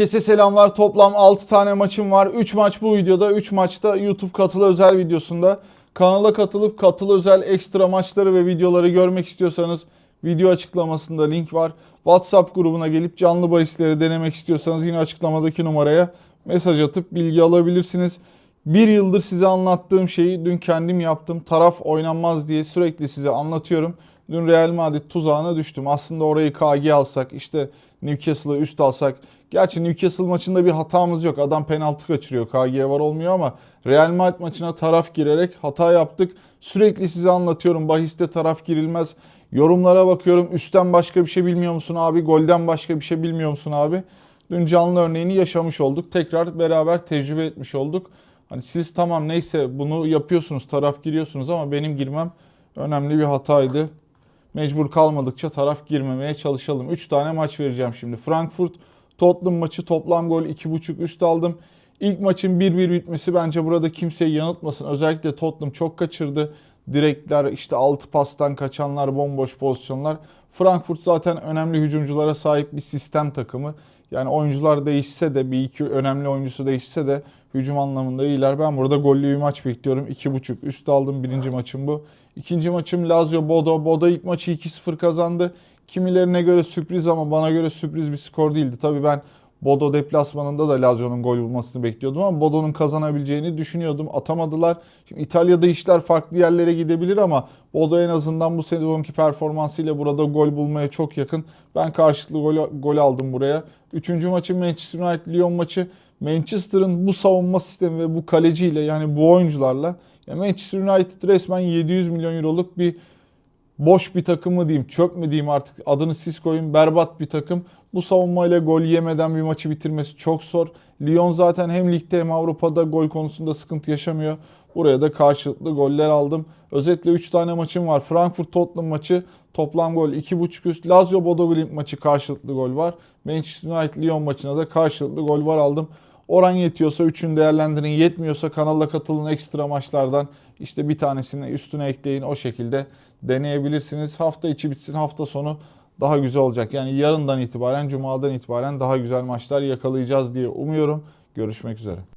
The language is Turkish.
Herkese selamlar. Toplam 6 tane maçım var. 3 maç bu videoda, 3 maçta YouTube katılı özel videosunda. Kanala katılıp katılı özel ekstra maçları ve videoları görmek istiyorsanız video açıklamasında link var. WhatsApp grubuna gelip canlı bahisleri denemek istiyorsanız yine açıklamadaki numaraya mesaj atıp bilgi alabilirsiniz. Bir yıldır size anlattığım şeyi dün kendim yaptım. Taraf oynanmaz diye sürekli size anlatıyorum. Dün Real Madrid tuzağına düştüm. Aslında orayı KG alsak, işte Newcastle'ı üst alsak. Gerçi Newcastle maçında bir hatamız yok. Adam penaltı kaçırıyor. KG var olmuyor ama Real Madrid maçına taraf girerek hata yaptık. Sürekli size anlatıyorum. Bahiste taraf girilmez. Yorumlara bakıyorum. Üstten başka bir şey bilmiyor musun abi? Golden başka bir şey bilmiyor musun abi? Dün canlı örneğini yaşamış olduk. Tekrar beraber tecrübe etmiş olduk. Hani siz tamam neyse bunu yapıyorsunuz, taraf giriyorsunuz ama benim girmem önemli bir hataydı. Mecbur kalmadıkça taraf girmemeye çalışalım. 3 tane maç vereceğim şimdi. Frankfurt Tottenham maçı toplam gol 2.5 üst aldım. İlk maçın 1-1 bitmesi bence burada kimseyi yanıltmasın. Özellikle Tottenham çok kaçırdı. Direkler işte 6 pastan kaçanlar, bomboş pozisyonlar. Frankfurt zaten önemli hücumculara sahip bir sistem takımı. Yani oyuncular değişse de bir iki önemli oyuncusu değişse de hücum anlamında iyiler. Ben burada gollü bir maç bekliyorum. 2.5 üst aldım. Birinci maçım bu. İkinci maçım Lazio Bodo. Bodo ilk maçı 2-0 kazandı. Kimilerine göre sürpriz ama bana göre sürpriz bir skor değildi. Tabii ben Bodo deplasmanında da Lazio'nun gol bulmasını bekliyordum ama Bodo'nun kazanabileceğini düşünüyordum. Atamadılar. Şimdi İtalya'da işler farklı yerlere gidebilir ama Bodo en azından bu sezonki performansıyla burada gol bulmaya çok yakın. Ben karşılıklı gol, gol aldım buraya. Üçüncü maçım Manchester United-Lyon maçı. Manchester'ın bu savunma sistemi ve bu kaleciyle yani bu oyuncularla ya Manchester United resmen 700 milyon euroluk bir boş bir takım mı diyeyim, çöp mü diyeyim artık adını siz koyun berbat bir takım. Bu savunmayla gol yemeden bir maçı bitirmesi çok zor. Lyon zaten hem ligde hem Avrupa'da gol konusunda sıkıntı yaşamıyor. Buraya da karşılıklı goller aldım. Özetle 3 tane maçım var. Frankfurt Tottenham maçı toplam gol 2.5 üst. Lazio Bodo maçı karşılıklı gol var. Manchester United Lyon maçına da karşılıklı gol var aldım. Oran yetiyorsa üçünü değerlendirin. Yetmiyorsa kanala katılın ekstra maçlardan. işte bir tanesini üstüne ekleyin. O şekilde deneyebilirsiniz. Hafta içi bitsin hafta sonu daha güzel olacak. Yani yarından itibaren, cumadan itibaren daha güzel maçlar yakalayacağız diye umuyorum. Görüşmek üzere.